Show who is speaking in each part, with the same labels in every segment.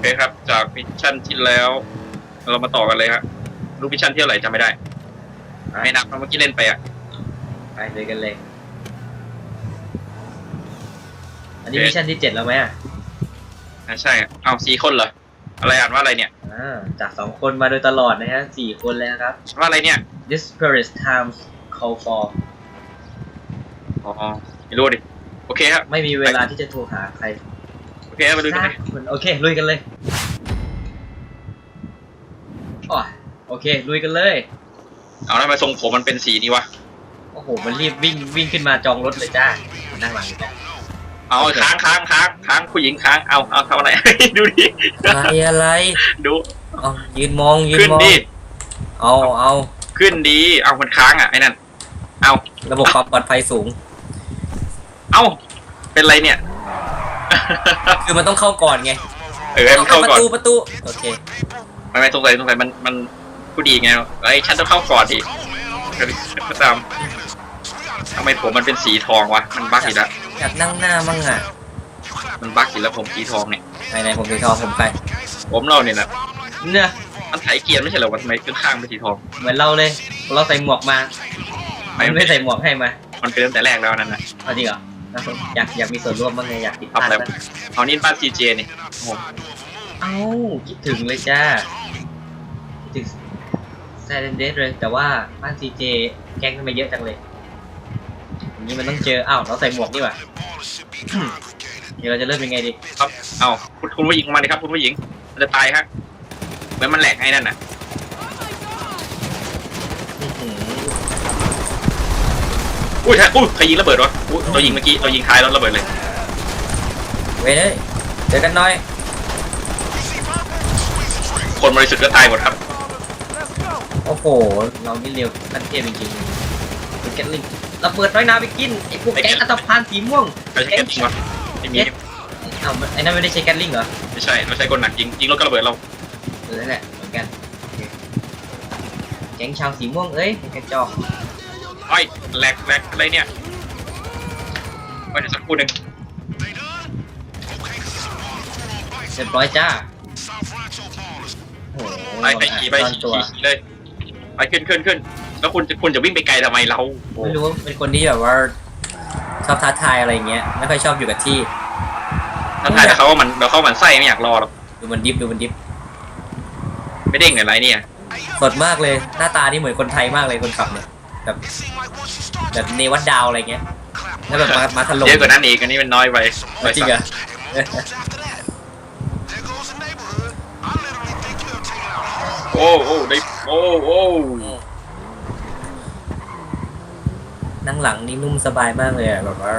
Speaker 1: เคครับ จากมิชชั่นที่แล้ว เรามาต่อกันเลยฮะรู้มิชชั่นที่เท่าไหร่จำไม่ได้ ไม่นับเพราะเมื่อกี้เล่นไปอะ
Speaker 2: ไปเลยกันเลย อันนี้
Speaker 1: โอเค
Speaker 2: มิชชั่นที่เจ็ดแล้วไหมอะ
Speaker 1: อะใช่อะเอาสี่คนเหรออะไรอ่านว่าอะไรเนี่ย
Speaker 2: อ่าจากสองคนมาโดยตลอดนะฮะสี่คนแล้วครับ
Speaker 1: ว่าอะไรเนี่ย
Speaker 2: Disparate times call for
Speaker 1: อ๋อไม่รู้ดิ โอเคครับ
Speaker 2: ไม่มีเวลาที่จะโทรหาใคร
Speaker 1: โอ เคครับมาดูกัน
Speaker 2: สั
Speaker 1: เลย
Speaker 2: กคนโอเคลุยกันเลยอ๋อโอเคลุยกันเลย
Speaker 1: เอาทำไมทรงผมมันเป็นสีนี้วะ
Speaker 2: โอ้โห มันรีบวิ่งวิ่งขึ้นมาจองรถเลยจ้านั่งหลังเลยจ้า
Speaker 1: เอา
Speaker 2: โอเค
Speaker 1: ค้างค้างค้างค้างผู้หญิงค้างเอาเอาทำอะไร ดูดิ
Speaker 2: อะไรอะไร
Speaker 1: ดู
Speaker 2: เอายืนมองยืน
Speaker 1: ขึ้น
Speaker 2: มอง
Speaker 1: ดิ
Speaker 2: เอาเอา
Speaker 1: ขึ้นดีเอามันค้างอะไอ้นั่นเอา
Speaker 2: ระบบความปลอดภัยสูง
Speaker 1: เอาเป็นไรเนี่ย
Speaker 2: คือมันต้องเข้าก่อนไง
Speaker 1: เออให้มันเข้า
Speaker 2: ประ
Speaker 1: ก่อน
Speaker 2: ตูประตูโอเค
Speaker 1: ไม่ไม่สงสัยสงสัยมันมันผู้ดีไงไอ้ยฉันต้องเข้าก่อนดิก็ตามทำไมผมมันเป็นสีทองวะ มันบั๊กอีกแล้ว
Speaker 2: อยากนั่งหน้ามั่งอะ
Speaker 1: มันบั๊กอีกแล้วผมสีทองเนี่ย
Speaker 2: ไหนไหนผมสีทองผมไป
Speaker 1: ผมเราเนี่ยนะ
Speaker 2: เนี่ย
Speaker 1: มันไถเกียร์ไม่ใช่เหรอวะทำไมขึ้นข้างเป็นสีทอง
Speaker 2: เหมือนเราเลย เราใส่หมวกมา
Speaker 1: ไม่
Speaker 2: มันไม่ใส่หมวกให้มา
Speaker 1: มันเป็นตั้งแต่แรกแล้วนั่นนะ
Speaker 2: เอาจริงเหรอ อยากอยากมีส่วนร่วมบ้างไงอยากติด
Speaker 1: ทำอะไร
Speaker 2: บ้าง
Speaker 1: เอานี่บ้านซีเจนี่โอ้โห
Speaker 2: เอ้าคิดถึงเลยจ้าคิดถึงแซนเดสเลยแต่ว่าบ้านซีเจแกงทำไมเยอะจังเลยอย่างนี้มันต้องเจออ้าวเราใส่หมวกนี่หว่าเดี๋ยวเราจะเริ่มยังไงดี
Speaker 1: ครับเอาคุณคุณผู้หญิงมาเลยครับคุณผู้หญิงมันจะตายฮะเหมือนมันแหลกไอ้นั่นน่ะ
Speaker 2: อื้อหือ
Speaker 1: อุ้ยฮะอุ้ยใครยิงระเบิดวะอุ้ยเรายิงเมื่อกี้เรายิงท้ายแล้วระเบิดเลย
Speaker 2: เว้ยเอ้ยเจอกันหน่อย
Speaker 1: คนบริสุทธิ์ก็ตายหมดครับ
Speaker 2: โอ้โห เรานี่เร็วขั้นเทพจริงๆเป็นแกตลิงระเบิดน้อยนาไปกินไอ้พวกแก๊งอัตภานสีม่วง
Speaker 1: ใครใช้แก๊สจริงวะไม่มี
Speaker 2: เอ้ามันไอ้นั่นไม่ได้ใช้แก๊ตลิงเหรอ
Speaker 1: ไม่ใช่เราใช้คนหนักยิงยิงรถก็ระเบิดเรา
Speaker 2: เออนั่นแหละเหมือนกันโอเคแก๊งชาวสีม่วงเอ้ยไอ้กระจอก
Speaker 1: ไอ้ยแหลกแหลกอะไรเนี่ยไว้เดี๋ยวสักครู่หนึ่ง
Speaker 2: เรียบร้อยจ้าโอ้โห
Speaker 1: ไปไปขี่ไป
Speaker 2: ตอน
Speaker 1: ขี่
Speaker 2: ตัว
Speaker 1: ขี่เลยไปขึ้นขึ้นขึ้นแล้วคุณจะคุณจะวิ่งไปไกลทำไมเราโอ้
Speaker 2: ไม่รู้ว่าเป็นคนที่แบบว่าชอบท้าทายอะไรเงี้ยไม่ค่อยชอบอยู่กับที่
Speaker 1: ถ้าทายแต่เขาว่ามันเราเข้ามันไส้ไม่อยากรอหรอก
Speaker 2: ดูมันดิฟดูมันดิฟ
Speaker 1: ไม่เด้งเนี่ยไรเนี่ย
Speaker 2: สดมากเลยหน้าตานี่เหมือนคนไทยมากเลยคนขับเนี่ย แบบแบบเนวัดดาวอะไรเงี้ยแล้วแบบมามาถล่ม
Speaker 1: เยอะกว่านั้นอีกอันนี้มันน้อยไป
Speaker 2: จริงเหรอ
Speaker 1: โอ้โอ้ได้โอ้โอ้
Speaker 2: นั่งหลังนี่นุ่มสบายมากเลยอะแบบว่า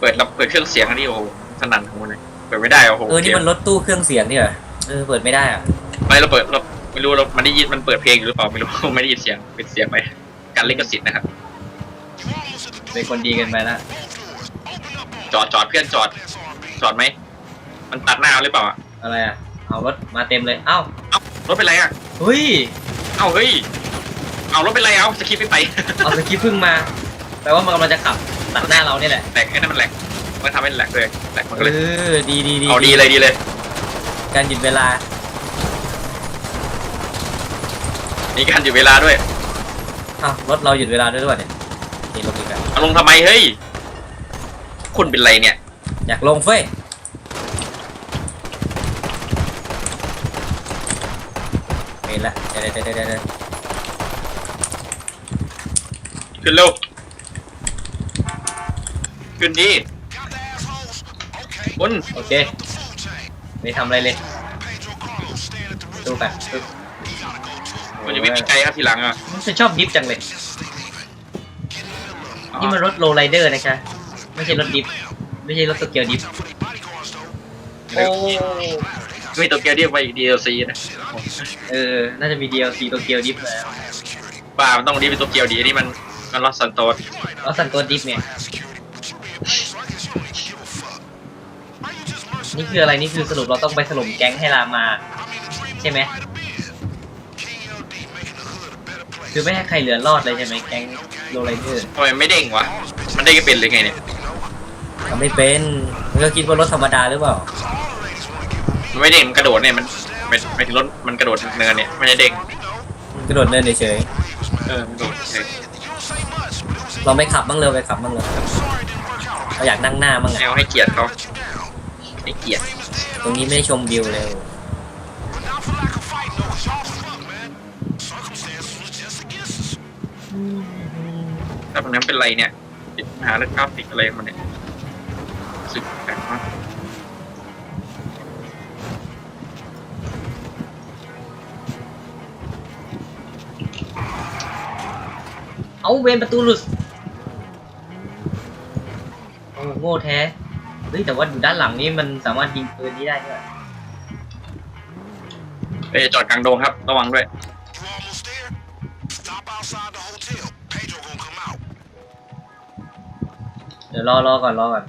Speaker 1: เปิดรับเปิดเครื่องเสียงอันนี้โอ้โหสนั่นของมันเลยเปิดไม่ได้โอ้โห
Speaker 2: เออนี่มันรถตู้เครื่องเสียงเนี่ยเหรอเออเปิดไม่ได้อะ
Speaker 1: ไม่เราเปิดเราไม่รู้เรามันได้ยินมันเปิดเพลงอยู่หรือเปล่าไม่รู้ไม่ได้ยินเสียงปิดเสียงไป การลิขสิทธิ์นะครับ
Speaker 2: เป็นคนดีเกันไปละ
Speaker 1: จอดจอดเพื่อนจอด จอดไหม มันตัดหน้าหรือเปล่าอะ
Speaker 2: อะไรอะ เอารถมาเต็มเลยเอ้าร
Speaker 1: ถเป็นไรอะ
Speaker 2: เฮ้ย
Speaker 1: เอ้าเฮ้ย เอารถเป็นไรเอาสคริปต์ไม่ไป
Speaker 2: เอาสกิปเพิ่งมา แปลว่ามันกำลังจะขับตัดหน้าเราเนี่ยแหละ
Speaker 1: แหลกไอ้นั่นมันแหลกมันทำให้แหลกเลยแหลกมันก็
Speaker 2: เอ
Speaker 1: เลย
Speaker 2: อ ดีดีดี
Speaker 1: เอาดีเลยดีเลย
Speaker 2: การหยุดเวลา
Speaker 1: มีการหยุดเวลาด้วย
Speaker 2: อ้าว รถเราหยุดเวลาด้วยหรือเปล่าเนี่ยนี่ลงอีกแล้ว
Speaker 1: เอาลงทำไมเฮ้ยคุณเป็นไรเนี่ย
Speaker 2: อยากลงเฟ้ยเป็นละเดี๋ยวเดี๋ยวเดี๋ยวเดี๋ยวเดี๋ยว
Speaker 1: ขึ้นเร็วขึ้นดีคุณ
Speaker 2: โอเคไม่ทำอะไรเลยดูแบบปึ๊บ
Speaker 1: คุณจะวิ่งไปไกลครับทีหลังอะ
Speaker 2: ฉันชอบดิฟจังเลย นี่มันรถโรลไรเดอร์นะคะไม่ใช่รถดิฟไม่ใช่รถโตเกียวดิฟโอ้
Speaker 1: ไม่ตัวเกียวเรียกไปอีก DLC นะ
Speaker 2: เออ น่าจะมี DLC โตเกียวดิฟแล้ว
Speaker 1: ป่ามันต้องดีเป็นตัวเกียวดีอันนี่มันมันลอสซันโตส
Speaker 2: แล้วสันตัวดิฟเนี่ยนี่คืออะไรนี่คือสรุปเราต้องไปถล่มแก๊งให้รามา ใช่ไหมคือไม่ให้ใครเหลือรอดเลยใช่ไหมแก๊ง โรลไรเดอร์
Speaker 1: ทำไมไม่เด้งวะ มันเด้งก็เป็นเลยไงเนี่ย
Speaker 2: ทำไม่เป็นมันก็คิดว่ารถธรรมดาหรือเปล่า
Speaker 1: มันไม่เด้งมันกระโดดเนี่ยมันไม่ไม่ถึงรถมันกระโดดเนินเนี่ยไม่ได้เด้ง
Speaker 3: กระโดดเนินเฉย
Speaker 1: เออมันโดดเฉย
Speaker 3: ๆเราไปขับบ้างเลยไปขับบ้างเลยเราอยากนั่งหน้าบ้าง
Speaker 1: ไม่
Speaker 3: อะ
Speaker 1: เอาให้เกียรติเขาให้เกียรติ
Speaker 3: ตรงนี้ไม่ได้ชมวิวเลย
Speaker 1: แต่ตรงนั้นเป็นไรเนี่ยติดปัญหาเรื่องกราฟิกอะไรมันเนี่ยรู้สึกแปลกมาก
Speaker 2: เอาเวนประตูหลุดโอ้โง่แท้ เฮ้ยแต่ว่าอยู่ด้านหลังนี่มันสามารถยิงปืนนี้ได้ด้วย
Speaker 1: เอ้ยจอดกลางโดงครับ ระวังด้วย
Speaker 2: ดี๋ยวรอรอก่อนรอก่อน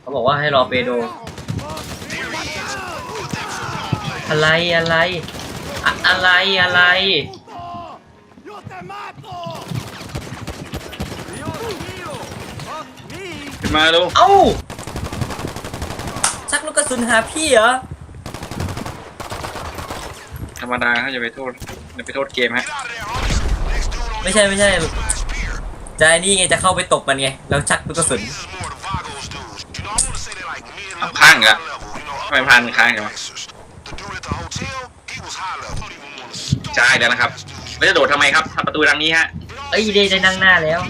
Speaker 2: เขาบอกว่าให้รอเปโดอะไรอะไรอะอะไรอะไร
Speaker 1: ขึ้นมาลูก
Speaker 2: เอ้า
Speaker 3: ชักลูกกระสุนหาพี่เหรอ
Speaker 1: ธรรมดาเขาจะไปโทษจะไปโทษเกมฮะ
Speaker 3: ไม่ใช่ไม่ใช่ใจะนี่ไงจะเข้าไปตบมันไงแล้วชักลูกกระสุน
Speaker 1: เอาข้างอีกแล้วทำไมพานค้างอย่างวะใช่แล้วนะครับแล้วจะโดดทำไมครับทำประตูทางนี้ฮะ
Speaker 2: เอ้ยเดย์ได้นั่งหน้าแล้ว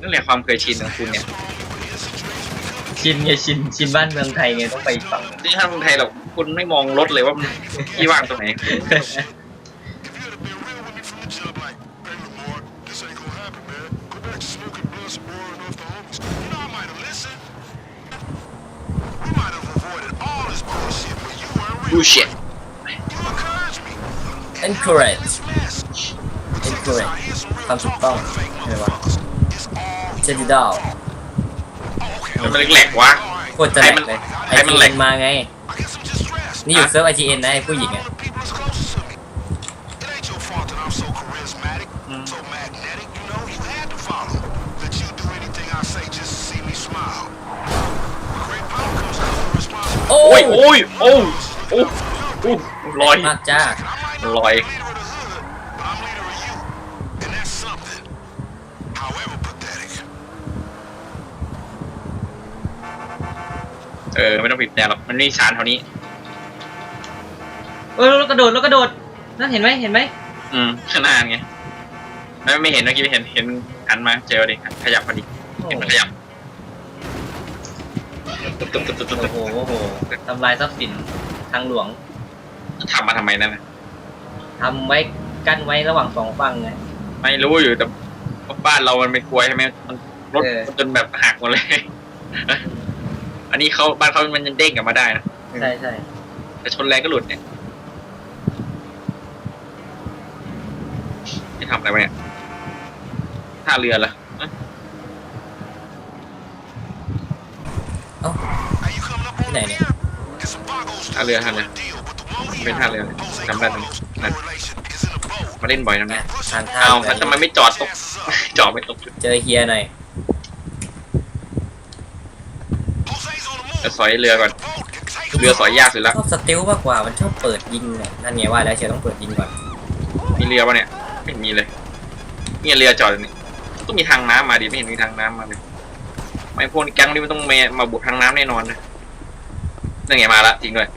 Speaker 1: นั่นแหละความเคยชินของคุณเนี่ย
Speaker 2: ชินไงชินชินบ้านเมืองไทยไงต้องไปอีกฝั่ง
Speaker 1: ที่ท่านคนไทยหรอกคุณไม่มองรถเลยว่ามันที่ว่างตรงไหน บูเชต
Speaker 3: encourage encourage ความถูกต้องใช่ไหมวะเจดิดอล
Speaker 1: มันเป็นแหลกๆวะ
Speaker 3: โคตรจะแหลกเลย
Speaker 1: ให้มันแหลก
Speaker 3: IGN มาไง นี่อยู่เซิร์ฟ IGN นะไอ้ผู้หญิงอะ
Speaker 1: อืม
Speaker 3: โอ้
Speaker 1: โอ้
Speaker 3: ย
Speaker 1: ยโอ้ย โอ้ยโอ้ยโอ้ยลอย
Speaker 3: มากจ้า
Speaker 1: ลอย เออ ไม่ต้องปิดแต่หรอก มันไม่มีสารเท่านี้
Speaker 2: เออแล้วกระโดดแล้วกระโดด นั่นเห็นไหมเห็นไหม
Speaker 1: อืมข้างหน้าไงไม่ไม่เห็นเมื่อกี้ไม่เห็นเห็นหันมาเจอดิขยับพอดีเห็นมันขยับตุ๊บตุ๊บตุ๊บตุ๊บตุ๊บ
Speaker 2: โอ้โหโอ้โหทำลายทรัพย์สิน ทางหลวง
Speaker 1: ทำมาทำไมนั่นน่ะ
Speaker 2: ทำไว้กั้นไว้ระหว่างสองฝั่งไง
Speaker 1: ไม่รู้อยู่แต่บ้านเรามันไม่กลัวใช่ไหมมันรถ
Speaker 2: เออ
Speaker 1: จนแบบหักหมดเลย อันนี้เขาบ้านเขามันยังเด้งกลับมาได้นะ
Speaker 2: ใช่ใช่
Speaker 1: แต่ชนแรงก็หลุดเนี่ยไม่ทำอะไรวะเนี่ยท่าเรือเหรอเอ๊ะ
Speaker 3: ที่ไหนเนี่ย
Speaker 1: ท่าเรือท่าเรือเป็นท่าเรือเลยจำได้ตรงนี้นั่นมาเล่นบ่อยนะเนี่ย
Speaker 3: ทางข้า
Speaker 1: เอา
Speaker 3: ว
Speaker 1: แล้วทำไมไม่จอดตก จอดไม่ตกจุด
Speaker 3: เจอเฮียหน่อย
Speaker 1: จะสอยเรือก่อน เรือสอยยากสุดแล้ว
Speaker 3: ชอบสเตลมากกว่ามันชอบเปิดยิงเนี่ยนั่นไงว่าแล้วเชียร์ต้องเปิดยิงก่อน
Speaker 1: มีเรือปะเนี่ย ไม่มีเลยเนี่ยเรือจอดอยู่นี่ต้องมีทางน้ำมาดิไม่เห็นมีทางน้ำมาเลยไม่พวกนี้แก๊งนี้มันต้องมามาบุกทางน้ำแน่นอนนะ นั่นไงมาละจริงด้วย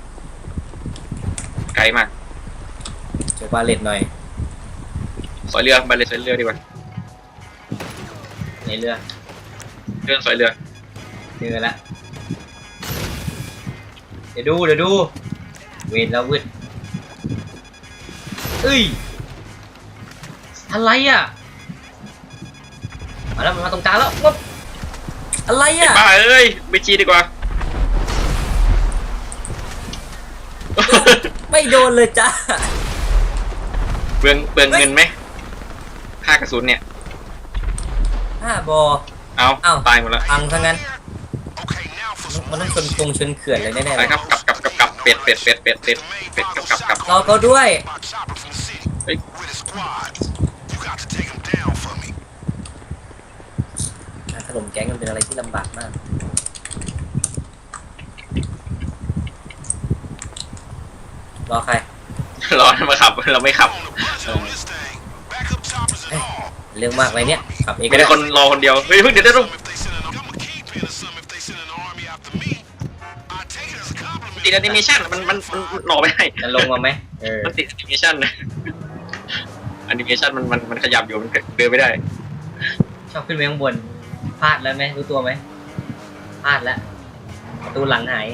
Speaker 1: ไกลมาก
Speaker 3: เจอบาเลตหน่อย
Speaker 1: สอยเรือไปเลยสอยเรือดีกว่า
Speaker 2: ในเรือ
Speaker 1: เรือสอยเรือ
Speaker 2: เจอละเดี๋ยวดูเดี๋ยวดู เวรแล้ววืดเอ้ยอะไรอะมาแล้วมันมาตรงกลางแล้ววับ
Speaker 3: อะไรอะ
Speaker 1: บ้าเอ้ยไปจีดีกว่า
Speaker 3: ไม่โดนเลยจ้า
Speaker 1: เปลืองเปลืองเงินไหมค่ากระสุนเนี่ย
Speaker 3: ห้าบอ
Speaker 1: เอา
Speaker 3: เอ้า
Speaker 1: ตายหมดแล้ว
Speaker 3: พังทั้งนั้น มันต้องชนตรงชนเขื่อนเลยแน่ๆ
Speaker 1: ไป
Speaker 3: เลย
Speaker 1: ครับกลับกลับกลับกลับเป็ดเป็ดเป็ดเป็ดเป็ดเป็ดกลับกลับกลับ
Speaker 3: รอเขาด้วย
Speaker 1: เฮ้ย
Speaker 3: การถล่มแก๊งมันเป็นอะไรที่ลำบากมาก รอใคร
Speaker 1: รอให้มาขับ เราไม่ขับ
Speaker 3: เรื่องมากเลยเนี่ยขับเอง
Speaker 1: ไม่
Speaker 3: ก็
Speaker 1: ได้
Speaker 3: ได้
Speaker 1: คนรอคนเดียว เฮ้ยเพิ่งเดี๋ยวเดี๋ยวเดี๋ยวติดแอนิเมชันมันมันมันมันรอไม่ได้
Speaker 2: จะลงมาไหมเออ
Speaker 1: มันติดแอนิเมชันนะแอนิเมชันมันมันมันขยับอยู่มันเดินไม่ได้
Speaker 2: ชอบขึ้นไปข้างบนพลาดแล้วไหมรู้ตัวไหมพลาดแล้วประตูหลังหาย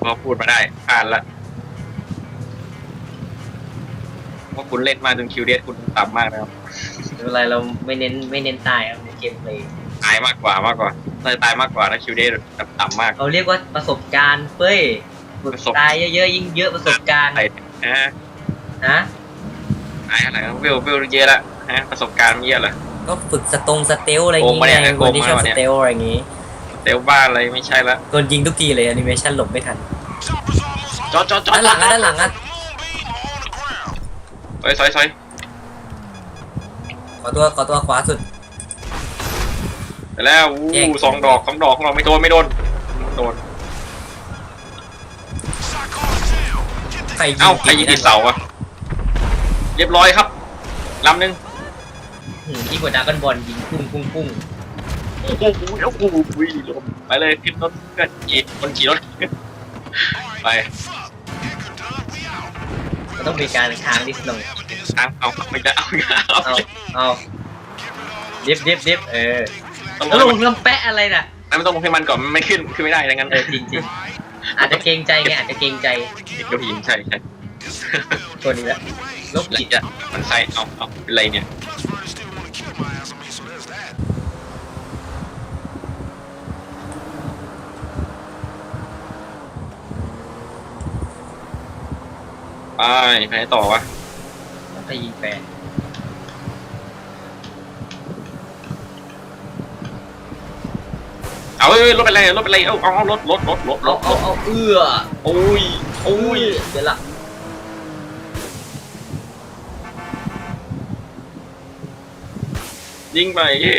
Speaker 1: พอพูดมาได้ผ่านละ ว่าคุณเล่นมาจนคิวเดสคุณต่ำมากนะครับ
Speaker 2: ไม่เป็นไรเราไม่เน้นไม่เน้นตายครับในเกมเพลย์
Speaker 1: ตายมากกว่ามากกว่าน่าจะตายมากกว่านะคิวเดสต่ำมาก
Speaker 2: เขาเรียกว่าประสบการณ์เฟ้ยฝึก
Speaker 1: ประสบ
Speaker 2: ตายเยอะๆยิ่งเยอะประสบการณ์
Speaker 1: ตายนะ
Speaker 2: ฮะ
Speaker 1: ตายอะไรเวลเวลเยอะละฮะประสบการณ์เยอะละ
Speaker 3: ก็ฝึกสตรงสเตลอะไรอย่าง
Speaker 1: โกงมาเนี่
Speaker 3: เงี้
Speaker 1: ย
Speaker 3: ยคนที่ชอบ
Speaker 1: โกงมา
Speaker 3: ส
Speaker 1: เนี่ย
Speaker 3: เตลอะไรอย่างงี้
Speaker 1: เตลบ้าอะไรไม่ใช่ละ
Speaker 3: โดนยิงทุกทีเลยแอนิเมชันหลบไม่ทัน
Speaker 1: จอดจอดจอด
Speaker 3: ด้านหลังอะด้านหลังอะ
Speaker 1: ซ อยซอยซอย
Speaker 3: ขอตัวขอตัวขวาสุด
Speaker 1: แต่แล้ว
Speaker 3: แยก
Speaker 1: อู้สองดอกสองดอกของเราไม่โดนไม่โดนไม่โดน
Speaker 3: ใครยิง
Speaker 1: เอ้าใครยิงติดเสาอะเรียบร้อยครับลำหนึ่ง
Speaker 2: หืมยิ่งกว่าดราก้อนบอลยิงพุ่งพุ่งพุ่ง
Speaker 1: โอ้โหโอ้โหลมไปเลยขึ้นรถเพื่อนขี่คนขี่รถ ไป
Speaker 2: มันต้องมีการค้างดิสลง
Speaker 1: ทางเอาไม่ได้เอาเอา
Speaker 2: เอาเอาดิฟดิฟดิฟเออ
Speaker 1: ต้อง
Speaker 2: แล้ว
Speaker 1: ล
Speaker 2: ล
Speaker 1: ง
Speaker 2: งลำแปะอะไรน่ะ
Speaker 1: มันต้องลงให้มันก่อนมันไม่ขึ้นขึ้นไม่ได้ดังนั้น
Speaker 2: เออจริงจริงอาจจะเกรงใจไงอาจจะเกรงใจ
Speaker 1: เดี๋ยวหินใช่ใช่
Speaker 2: ตัวนี้แหละลบ
Speaker 1: แล้ว
Speaker 2: จิต
Speaker 1: จะมันใส่เอาเอาเป็นไรเนี่ยไปไปต่อวะ
Speaker 2: ไปยิงแฟน
Speaker 1: เอาเอ้ยรถเป็นไรรถเป็นไรเอาเอาเอารถรถรถรถร
Speaker 2: เอา
Speaker 1: ถ
Speaker 2: เอาเอาเอื้อ
Speaker 1: โอ้ยโอ้
Speaker 2: อุ้
Speaker 1: ย
Speaker 2: ยเดี๋ยวละ
Speaker 1: ยิงไปเย่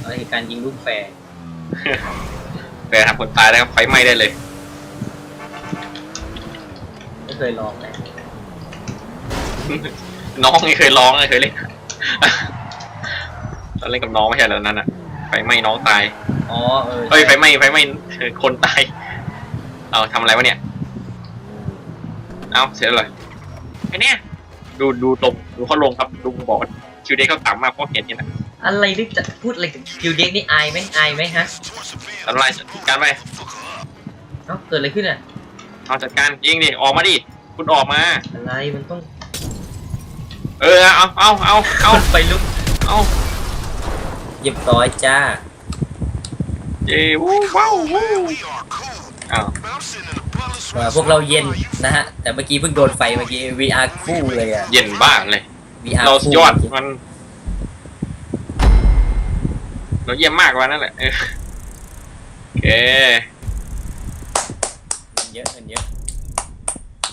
Speaker 2: เอาเหตุการณ์ยิงลูกแฟน
Speaker 1: แฟนทำคนตายแล้วครับไฟไหม้ได้เลย
Speaker 2: ไม่เคยลองเลย
Speaker 1: น้องไม่เคยร้องเลยเคยเล่นตอนเล่นกับน้องไม่ใช่เหรอนั้นอะไฟไหม้น้องตาย
Speaker 2: อ๋อเออ
Speaker 1: เฮ้ยไฟไหม้ไฟไหม้เออคนตายเอาทำอะไรวะเนี่ย เอาเสร็จแล้วเหรอไอเนี้ยดูดูลงดูเขาลงครับดูบอกว่าคิวเดย์เขาต่ำมากเพราะเห็นนี่นะ
Speaker 2: อะไรนี่จะพูดอะไรกับคิวเด็กนี่อายไหมอายไหมฮะ
Speaker 1: ทำลายจัดการไป
Speaker 2: เอ้าเกิดอะไรขึ้นอะ
Speaker 1: เอาจัดการยิงดิออกมาดิคุณออกมา
Speaker 2: อะไรมันต้อง
Speaker 1: เออเอาเอาเอาเอา
Speaker 2: ไปลุก
Speaker 1: เอา
Speaker 3: เรียบร้อยจ้า
Speaker 1: เย้วู้ว้าววู้อ้าว
Speaker 3: เอ่อพวกเราเย็นนะฮะ แต่เมื่อกี้เพิ่งโดนไฟเมื่อกี้ VR คู่เลยอะ
Speaker 1: เย็นบ้างเลย
Speaker 3: VR
Speaker 1: เราสุด
Speaker 3: คู่
Speaker 1: ยอดมัน เราเยี่ยมมากวันนั่นแหละเออโอเค
Speaker 3: เยอะเงินเยอะ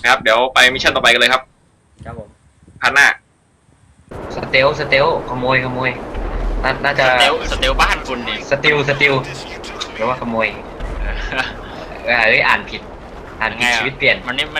Speaker 1: ครับ เดี๋ยวไปมิชชั่นต่อไปกันเลยครับ
Speaker 3: ครับผม
Speaker 1: พันหน้า
Speaker 2: ส เตลสเตลขโมยขโมยน่าน่าจะ
Speaker 1: สเตลสเตลบ้านคุณนี่
Speaker 2: สติลสติลหรือว่าขโมยเออเอ้ยอ่านผิด อ่านผิดชีวิตเปลี่ยน
Speaker 1: มันนี่มัน